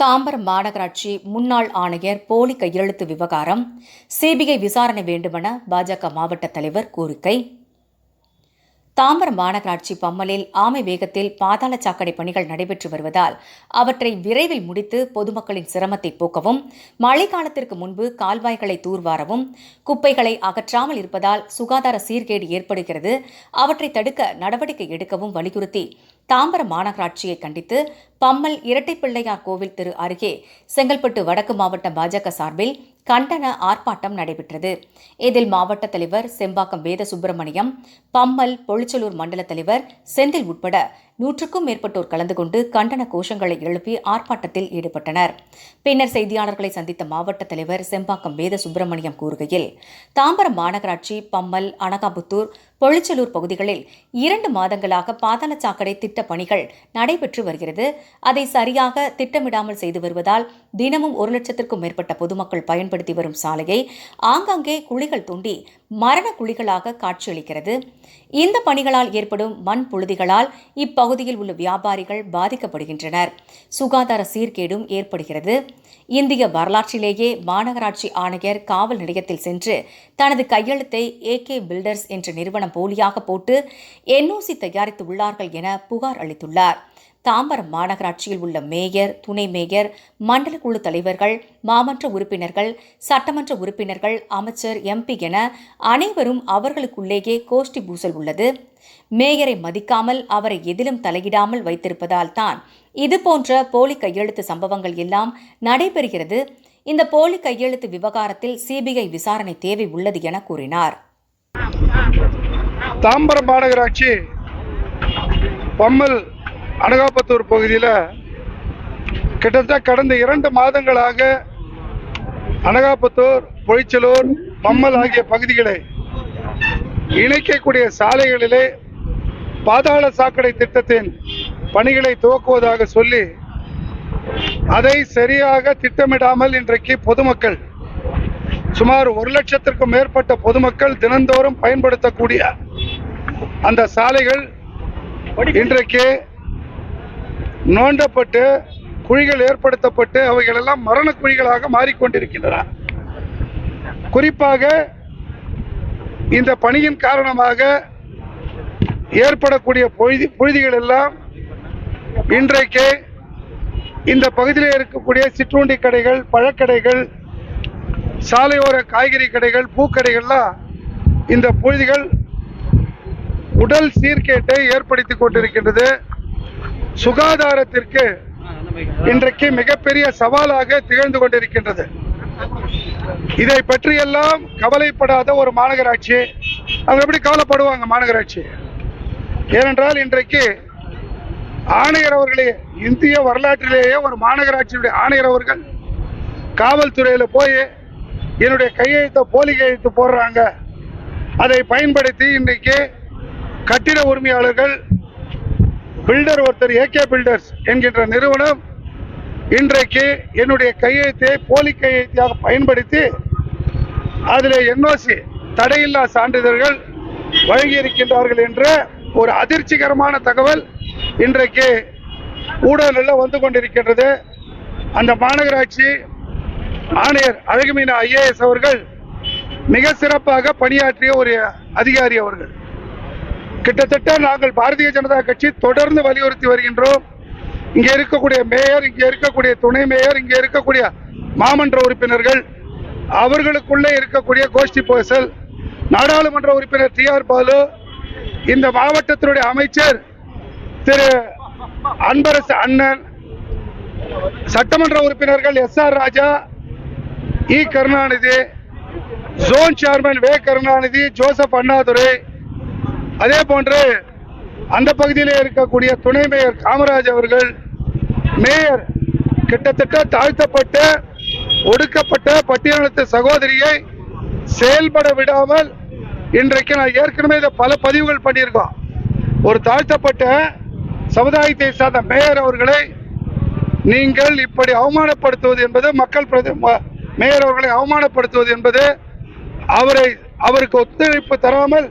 தாம்பரம் மாநகராட்சி முன்னாள் ஆணையர் போலி கையெழுத்து விவகாரம் சிபிஐ விசாரணை வேண்டுமென பாஜக மாவட்ட தலைவர் கோரிக்கை. தாம்பரம் மாநகராட்சி பம்மலில் ஆமை வேகத்தில் பாதாள சாக்கடை பணிகள் நடைபெற்று வருவதால் அவற்றை விரைவில் முடித்து பொதுமக்களின் சிரமத்தை போக்கவும் மழைக்காலத்திற்கு முன்பு கால்வாய்களை தூர்வாரவும் குப்பைகளை அகற்றாமல் இருப்பதால் சுகாதார சீர்கேடு ஏற்படுகிறது அவற்றை தடுக்க நடவடிக்கை எடுக்கவும் வலியுறுத்தி தாம்பரம் மாநகராட்சியை கண்டித்து பம்மல் இரட்டைப்பிள்ளையார் கோவில் திரு அருகே செங்கல்பட்டு வடக்கு மாவட்ட பாஜக சார்பில் கண்டன ஆர்ப்பாட்டம் நடைபெற்றது. இதில் மாவட்ட தலைவர் செம்பாக்கம் வேத சுப்பிரமணியம் பம்மல் பொழிச்சலூர் மண்டல தலைவர் செந்தில் உட்பட நூற்றுக்கும் மேற்பட்டோர் கலந்து கொண்டு கண்டன கோஷங்களை எழுப்பி ஆர்ப்பாட்டத்தில் ஈடுபட்டனர். பின்னர் செய்தியாளர்களை சந்தித்த மாவட்ட தலைவர் செம்பாக்கம் வேத சுப்பிரமணியம் கூறுகையில் தாம்பரம் மாநகராட்சி பம்மல் அனகாபுத்தூர் பொழிச்சலூர் பகுதிகளில் இரண்டு மாதங்களாக பாதாள சாக்கடை திட்ட பணிகள் நடைபெற்று வருகிறது. அதை சரியாக திட்டமிடாமல் செய்து வருவதால் தினமும் ஒரு லட்சத்திற்கும் மேற்பட்ட பொதுமக்கள் பயன்படுத்தி வரும் சாலையை ஆங்காங்கே குழிகள் தோண்டி மரண குழிகளாக காட்சியளிக்கிறது. இந்த பணிகளால் ஏற்படும் மண் புழுதிகளால் இப்பகுதியில் உள்ள வியாபாரிகள் பாதிக்கப்படுகின்றனர். சுகாதார சீர்கேடும் ஏற்படுகிறது. இந்திய வரலாற்றிலேயே மாநகராட்சி ஆணையர் காவல் நிலையத்தில் சென்று தனது கையெழுத்தை ஏ கே பில்டர்ஸ் என்ற நிறுவனம் போலியாக போட்டு என்ஓசி தயாரித்து உள்ளார்கள் என புகார் அளித்துள்ளார். தாம்பரம் மாநகராட்சியில் உள்ள மேயர் துணை மேயர் மண்டல குழு தலைவர்கள் மாமன்ற உறுப்பினர்கள் சட்டமன்ற உறுப்பினர்கள் அமைச்சர் எம்பி என அனைவரும் அவர்களுக்குள்ளேயே கோஷ்டி பூசல் உள்ளது. மேயரை மதிக்காமல் அவரை எதிலும் தலையிடாமல் வைத்திருப்பதால் தான் இதுபோன்ற போலி கையெழுத்து சம்பவங்கள் எல்லாம் நடைபெறுகிறது. இந்த போலி கையெழுத்து விவகாரத்தில் சிபிஐ விசாரணை தேவை உள்ளது என கூறினார். தாம்பரம் மாநகராட்சி பம்மல் அனகாபத்தூர் பகுதியில் கிட்டத்தட்ட கடந்த இரண்டு மாதங்களாக அனகாபத்தூர் பொய்ச்சலூர் பம்மல் ஆகிய பகுதிகளை இணைக்கக்கூடிய சாலைகளிலே பாதாள சாக்கடை திட்டத்தின் பணிகளை துவக்குவதாக சொல்லி அதை சரியாக திட்டமிடாமல் இன்றைக்கு பொதுமக்கள் சுமார் ஒரு லட்சத்திற்கும் மேற்பட்ட பொதுமக்கள் தினந்தோறும் பயன்படுத்தக்கூடிய அந்த சாலைகள் இன்றைக்கு நோண்டப்பட்டு குழிகள் ஏற்படுத்தப்பட்டு அவைகளெல்லாம் மரண குழிகளாக மாறிக்கொண்டிருக்கின்றன. குறிப்பாக இந்த பணியின் காரணமாக ஏற்படக்கூடிய பொழுதி புழுதிகள் எல்லாம் இன்றைக்கு இந்த பகுதியில் இருக்கக்கூடிய சிற்றுண்டி கடைகள் பழக்கடைகள் சாலையோர காய்கறி கடைகள் பூக்கடைகள்லாம் இந்த புழுதிகள் உடல் சீர்கேட்டை ஏற்படுத்தி கொண்டிருக்கின்றது. சுகாதாரத்திற்கு இன்றைக்கு மிகப்பெரிய சவாலாக திகழ்ந்து கொண்டிருக்கின்றது. இதை பற்றியெல்லாம் கவலைப்படாத ஒரு மாநகராட்சி அவங்க எப்படி கவலைப்படுவாங்க மாநகராட்சி? ஏனென்றால் இன்றைக்கு ஆணையர் அவர்களே இந்திய வரலாற்றிலேயே ஒரு மாநகராட்சியுடைய ஆணையர் அவர்கள் காவல்துறையில் போய் என்னுடைய கையெழுத்தை போலி கையெழுத்து போடுறாங்க. அதை பயன்படுத்தி இன்றைக்கு கட்டிட உரிமையாளர்கள் பில்டர் ஒருத்தர் ஏகே பில்டர்ஸ் என்கின்ற நிறுவனம் இன்றைக்கு என்னுடைய கையெழுத்தை போலி கையெழுத்தியாக பயன்படுத்தி அதில் என்ஓசி தடையில்லா சான்றிதழ்கள் வழங்கியிருக்கின்றார்கள் என்ற ஒரு அதிர்ச்சிகரமான தகவல் இன்றைக்கு ஊடகங்களில் வந்து கொண்டிருக்கின்றது. அந்த மாநகராட்சி ஆணையர் அழகுமீனா ஐஏஎஸ் அவர்கள் மிக சிறப்பாக பணியாற்றிய ஒரு அதிகாரி அவர்கள். கிட்டத்தட்ட நாங்கள் பாரதிய ஜனதா கட்சி தொடர்ந்து வலியுறுத்தி வருகின்றோம். இங்கே இருக்கக்கூடிய மேயர் இங்கே இருக்கக்கூடிய துணை மேயர் இங்கே இருக்கக்கூடிய மாமன்ற உறுப்பினர்கள் அவர்களுக்குள்ளே இருக்கக்கூடிய கோஷ்டி போசல் நாடாளுமன்ற உறுப்பினர் டி ஆர் பாலு இந்த மாவட்டத்தினுடைய அமைச்சர் திரு அன்பரசு அண்ணன் சட்டமன்ற உறுப்பினர்கள் S R Raja E Karunanidhi zone chairman V Karunanidhi Joseph Annadurai அதே போன்று அந்த பகுதியிலே இருக்கக்கூடிய துணை மேயர் காமராஜ் அவர்கள் மேயர் கிட்டத்தட்ட தாழ்த்தப்பட்ட ஒடுக்கப்பட்ட பட்டியலத்து சகோதரியை செயல்பட விடாமல் இன்றைக்கு நான் ஏற்கனவே இதை பல பதிவுகள் பண்ணியிருக்கோம். ஒரு தாழ்த்தப்பட்ட சமுதாயத்தை சார்ந்த மேயர் அவர்களை நீங்கள் இப்படி அவமானப்படுத்துவது என்பது மக்கள் பிரதி ம- மேயர் அவர்களை அவமானப்படுத்துவது என்பது அவரை அவருக்கு ஒத்துழைப்பு தராமல்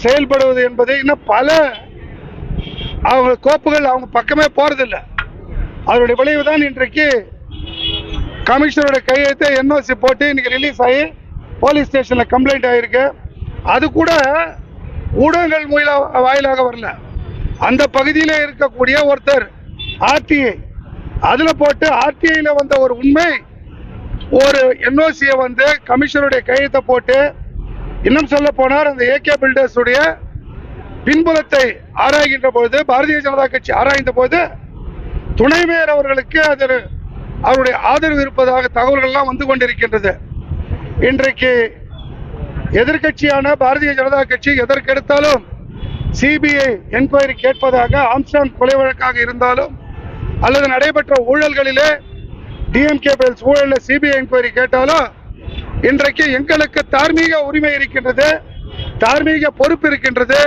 செயல்படுவது என்பது இன்னும் பல அவங்க கோப்புகள் அவங்க பக்கமே போறதில்லை. அதனுடைய விளைவு தான் இன்றைக்கு கமிஷனரோட கையெழுத்து என்ஓசி போட்டு இன்னைக்கு ரிலீஸ் ஆகி போலீஸ் ஸ்டேஷனில் கம்ப்ளைண்ட் ஆகிருக்கு அது கூட ஊடகங்கள் மூல வாயிலாக வரல. அந்த பகுதியில் இருக்கக்கூடிய ஒருத்தர் ஆர்டிஐ அதில் போட்டு ஆர்டிஐயில் வந்த ஒரு உண்மை ஒரு என்ஓசியை வந்து கமிஷனருடைய கையெழுத்தை போட்டு இன்னும் சொல்ல போனார் அந்த ஏகே பில்டர்ஸ் உடைய பின்புலத்தை ஆராய்கின்ற போது பாரதிய ஜனதா கட்சி ஆராய்ந்த போது துணை மேயர் அவர்களுக்கு அதில் அவருடைய ஆதரவு இருப்பதாக தகவல்கள்லாம் வந்து கொண்டிருக்கின்றது. இன்றைக்கு எதிர்க்கட்சியான பாரதிய ஜனதா கட்சி எதற்கெடுத்தாலும் சிபிஐ என்கொயரி கேட்பதாக ஆம்ஸ்டாங் கொலை வழக்காக இருந்தாலும் அல்லது நடைபெற்ற ஊழல்களிலே டிஎம்கே பெல்ஸ் ஊழலில் சிபிஐ என்கொயரி கேட்டாலும் இன்றைக்கு எங்களுக்கு தார்மீக உரிமை இருக்கின்றது தார்மீக பொறுப்பு இருக்கின்றது.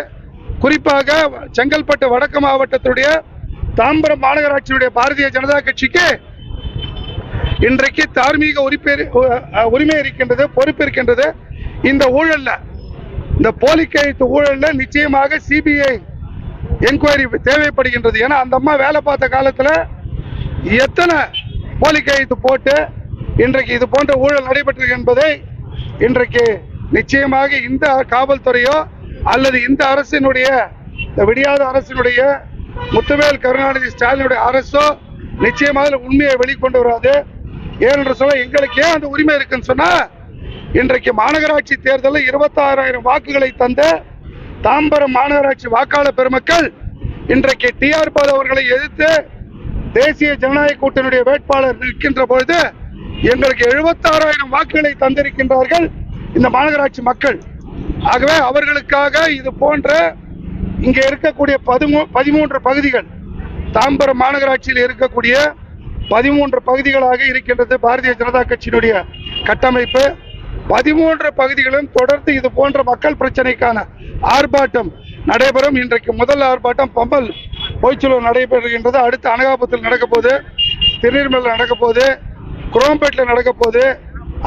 குறிப்பாக செங்கல்பட்டு வடக்கு மாவட்டத்துடைய தாம்பரம் மாநகராட்சியுடைய பாரதிய ஜனதா கட்சிக்கு இன்றைக்கு தார்மீக உரிமை உரிமை இருக்கின்றது பொறுப்பு இருக்கின்றது. இந்த ஊழல்ல இந்த போலி கையெழுத்து ஊழல்ல நிச்சயமாக சிபிஐ என்கொயரி தேவைப்படுகின்றது. ஏன்னா அந்த அம்மா வேலை பார்த்த காலத்தில் எத்தனை போலி கையெழுத்து போட்டு இன்றைக்கு இது போன்ற ஊழல் நடைபெற்றது என்பதை இன்றைக்கு நிச்சயமாக இந்த காவல்துறையோ அல்லது இந்த அரசினுடைய இந்த விடியாத அரசினுடைய முத்துவேல் கருணாநிதி ஸ்டாலினுடைய அரசோ நிச்சயமாக உண்மையை வெளிக்கொண்டு வராது. ஏனென்று சொல்ல எங்களுக்கு ஏன் அந்த உரிமை இருக்குன்னு சொன்னா இன்றைக்கு மாநகராட்சி தேர்தலில் இருபத்தாறாயிரம் வாக்குகளை தந்த தாம்பரம் மாநகராட்சி வாக்காளர் பெருமக்கள் இன்றைக்கு டிஆர் பால் அவர்களை எதிர்த்து தேசிய ஜனநாயக கூட்டணியுடைய வேட்பாளர் நிற்கின்ற பொழுது எங்களுக்கு எழுபத்தாறாயிரம் வாக்குகளை தந்திருக்கின்றார்கள் இந்த மாநகராட்சி மக்கள். ஆகவே அவர்களுக்காக இது போன்ற இங்கே இருக்கக்கூடிய பதிமூ பதிமூன்று பகுதிகள் தாம்பரம் மாநகராட்சியில் இருக்கக்கூடிய பதிமூன்று பகுதிகளாக இருக்கின்றது பாரதிய ஜனதா கட்சியினுடைய கட்டமைப்பு. பதிமூன்று பகுதிகளும் தொடர்ந்து இது போன்ற மக்கள் பிரச்சனைக்கான ஆர்ப்பாட்டம் நடைபெறும். இன்றைக்கு முதல் ஆர்ப்பாட்டம் பம்பல் போய்ச்சலூர் நடைபெறுகின்றது. அடுத்து அனகாபத்தில் நடக்க போகுது திருநீர்மலையில் நடக்க போது குரோம்பேட்டில் நடக்க போது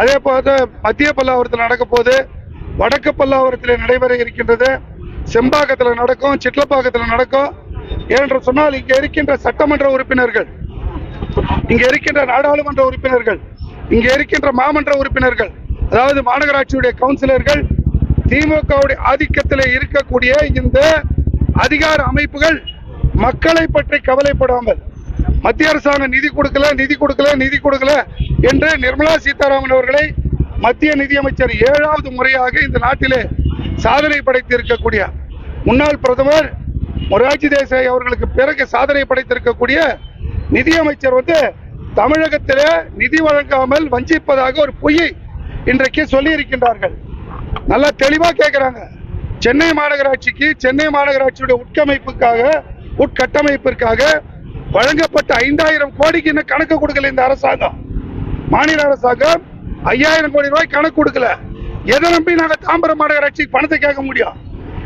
அதே போல மத்திய பல்லாவரத்தில் நடக்க போது வடக்கு பல்லாவரத்தில் நடைபெற இருக்கின்றது. செம்பாக்கத்தில் நடக்கும் சிட்லப்பாக்கத்தில் நடக்கும். ஏனென்று சொன்னால் இங்கே இருக்கின்ற சட்டமன்ற உறுப்பினர்கள் இங்க இருக்கின்ற நாடாளுமன்ற உறுப்பினர்கள் இங்க இருக்கின்ற மாமன்ற உறுப்பினர்கள் அதாவது மாநகராட்சியுடைய கவுன்சிலர்கள் திமுகவுடைய ஆதிக்கத்தில் இருக்கக்கூடிய இந்த அதிகார அமைப்புகள் மக்களை பற்றி கவலைப்படாமல் மத்திய அரசாங்கம் நிதி கொடுக்கல நிதி கொடுக்கல நிதி கொடுக்கல என்று நிர்மலா சீதாராமன் அவர்களை மத்திய நிதியமைச்சர் ஏழாவது முறையாக இந்த நாட்டிலே சாதனை படைத்திருக்கக்கூடிய முன்னாள் பிரதமர் மொராஜி தேசாய் அவர்களுக்கு பிறகு சாதனை படைத்திருக்கக்கூடிய நிதியமைச்சர் வந்து தமிழகத்தில் நிதி வழங்காமல் வஞ்சிப்பதாக ஒரு பொய்யை இன்றைக்கு சொல்லி இருக்கின்றார்கள் நல்லா தெளிவாக கேட்குறாங்க சென்னை மாநகராட்சிக்கு சென்னை மாநகராட்சியுடைய உட்கமைப்புக்காக உட்கட்டமைப்பிற்காக வழங்கப்பட்ட ஐந்தாயிரம் கோடிக்கு இன்னும் கணக்கு கொடுக்கல இந்த அரசாங்கம். மாநில அரசாங்கம் ஐயாயிரம் கோடி ரூபாய் கணக்கு கொடுக்கல. எதை நம்பி நாங்க தாம்பரம் மாநகராட்சிக்கு பணத்தை கேட்க முடியும்?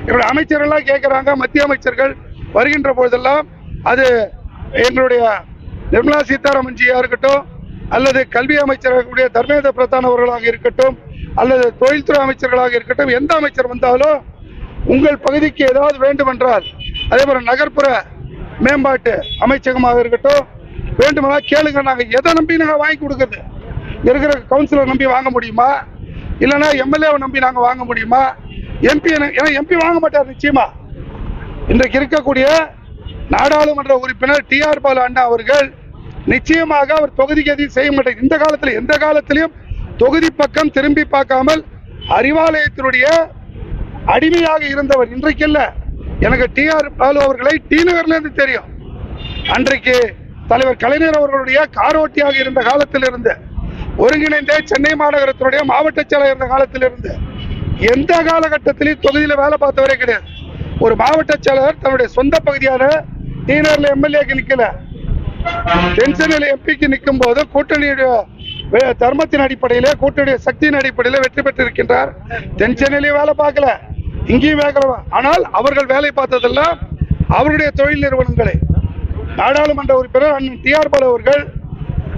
என்னுடைய அமைச்சர்கள்லாம் கேட்கிறாங்க. மத்திய அமைச்சர்கள் வருகின்ற பொழுதெல்லாம் அது எங்களுடைய நிர்மலா சீதாராமன் ஜியா இருக்கட்டும் அல்லது கல்வி அமைச்சராக தர்மேந்திர பிரதான் அவர்களாக இருக்கட்டும் அல்லது தொழில்துறை அமைச்சர்களாக இருக்கட்டும் எந்த அமைச்சர் வந்தாலும் உங்கள் பகுதிக்கு ஏதாவது வேண்டுமென்றால் அதே மாதிரி நகர்ப்புற மேம்பாட்டு அமைச்சகமாக இருக்கட்டும் வேண்டுமானால் கேளுங்க நாங்கள் எதை நம்பி நாங்கள் வாங்கி கொடுக்குறது? இருக்கிற கவுன்சிலர் நம்பி வாங்க முடியுமா? இல்லைன்னா எம்எல்ஏவை நம்பி நாங்கள் வாங்க முடியுமா? எம்பி ஏன்னா எம்பி வாங்க மாட்டார் நிச்சயமா. இன்றைக்கு இருக்கக்கூடிய நாடாளுமன்ற உறுப்பினர் டி ஆர் பாலு அண்ணா அவர்கள் நிச்சயமாக அவர் தொகுதிக்கு எதையும் செய்ய மாட்டார். இந்த காலத்தில் எந்த காலத்திலையும் தொகுதி பக்கம் திரும்பி பார்க்காமல் அறிவாலயத்தினுடைய அடிமையாக இருந்தவர் இன்றைக்கு இல்லை. எனக்கு டி ஆர் பாலு அவர்களை டி நகர்ல இருந்து தெரியும். அன்றைக்கு தலைவர் கலைஞர் அவர்களுடைய காரோட்டியாக இருந்த காலத்தில் இருந்து ஒருங்கிணைந்த சென்னை மாநகரத்தினுடைய மாவட்ட செயலாளர் இருந்த காலத்தில் இருந்து எந்த காலகட்டத்திலையும் தொகுதியில் வேலை பார்த்தவரே கிடையாது. ஒரு மாவட்ட செயலாளர் தன்னுடைய சொந்த பகுதியான டீனர்ல எம்எல்ஏக்கு நிக்கல. தென்சென்னையில் எம்பிக்கு நிற்கும் போது கூட்டணியுடைய தர்மத்தின் அடிப்படையில் கூட்டணிய சக்தியின் அடிப்படையில வெற்றி பெற்றிருக்கின்றார். தென்சென்னையிலேயும் வேலை பார்க்கல. இங்கேயும் வேகலவா ஆனால் அவர்கள் வேலை பார்த்ததெல்லாம் அவருடைய தொழில் நிறுவனங்களை. நாடாளுமன்ற உறுப்பினர் அண்ணன் டி ஆர் பாலு அவர்கள்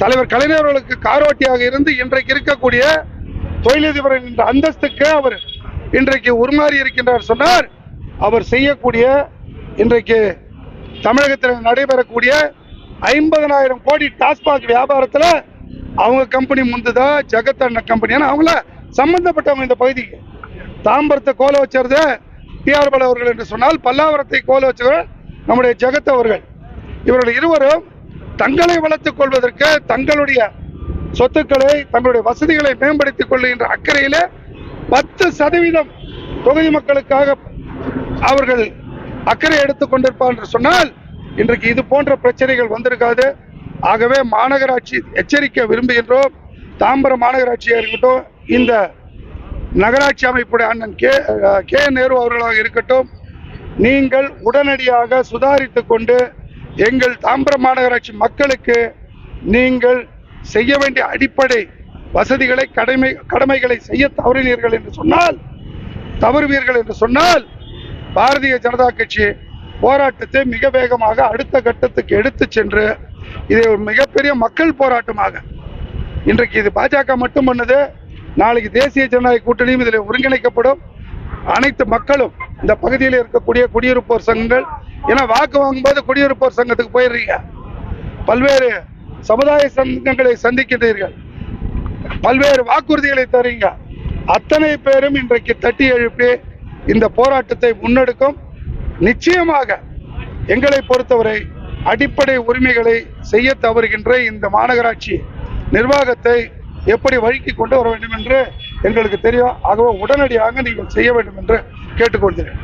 தலைவர் கலைஞர்களுக்கு காரோட்டியாக இருந்து இன்றைக்கு இருக்கக்கூடிய தொழிலதிபர் என்ற அந்தஸ்துக்கு அவர் இன்றைக்கு உருமாறி இருக்கின்றார் சொன்னார். அவர் செய்யக்கூடிய இன்றைக்கு தமிழகத்தில் நடைபெறக்கூடிய ஐம்பதனாயிரம் கோடி டாஸ்மாக் வியாபாரத்தில் அவங்க கம்பெனி முந்துதா ஜெகத் அண்ணன் கம்பெனி அவங்கள சம்பந்தப்பட்டவங்க இந்த பகுதிக்கு. தாம்பரத்தை கோல வச்சது டிஆர் பாலு அவர்கள் என்று சொன்னால் பல்லாவரத்தை கோல வச்சவர் நம்முடைய ஜெகத் அவர்கள். இவர்கள் இருவரும் தங்களை வளர்த்துக் கொள்வதற்கு தங்களுடைய சொத்துக்களை தங்களுடைய வசதிகளை மேம்படுத்திக் கொள்ளுகின்ற அக்கறையிலே பத்து சதவீதம் தொகுதி மக்களுக்காக அவர்கள் அக்கறை எடுத்துக் கொண்டிருப்பார் என்று சொன்னால் இன்றைக்கு இது போன்ற பிரச்சனைகள் வந்திருக்காது. ஆகவே மாநகராட்சி எச்சரிக்க விரும்புகின்றோம். தாம்பரம் மாநகராட்சியாக இருக்கட்டும் இந்த நகராட்சி அமைப்புடைய அண்ணன் கே கே நேரு அவர்களாக இருக்கட்டும் நீங்கள் உடனடியாக சுதாரித்து கொண்டு எங்கள் தாம்பரம் மாநகராட்சி மக்களுக்கு நீங்கள் செய்ய வேண்டிய அடிப்படை வசதிகளை கடமை கடமைகளை செய்ய தவறினீர்கள் என்று சொன்னால் தவறுவீர்கள் என்று சொன்னால் பாரதிய ஜனதா கட்சி போராட்டத்தை மிக வேகமாக அடுத்த கட்டத்துக்கு எடுத்து சென்று இதை ஒரு மிகப்பெரிய மக்கள் போராட்டமாக இன்றைக்கு இது பாஜக மட்டும் பண்ணது. நாளைக்கு தேசிய ஜனநாயக கூட்டணியும் இதில் ஒருங்கிணைக்கப்படும். அனைத்து மக்களும் இந்த பகுதியில் இருக்கக்கூடிய குடியிருப்போர் சங்கங்கள் ஏன்னா வாக்கு வாங்கும்போது குடியிருப்போர் சங்கத்துக்கு போயிடுறீங்க. பல்வேறு சமுதாய சங்கங்களை சந்திக்கின்றீர்கள். பல்வேறு வாக்குறுதிகளை தரீங்க அத்தனை பேரும் இன்றைக்கு தட்டி எழுப்பி இந்த போராட்டத்தை முன்னெடுக்கும். நிச்சயமாக எங்களை பொறுத்தவரை அடிப்படை உரிமைகளை செய்ய தவறுகின்ற இந்த மாநகராட்சி நிர்வாகத்தை எப்படி வழிக்கு கொண்டு வர வேண்டும் என்று எங்களுக்கு தெரியும். ஆகவே உடனடியாக நீங்கள் செய்ய வேண்டும் என்று கேட்டுக்கொள்கிறேன்.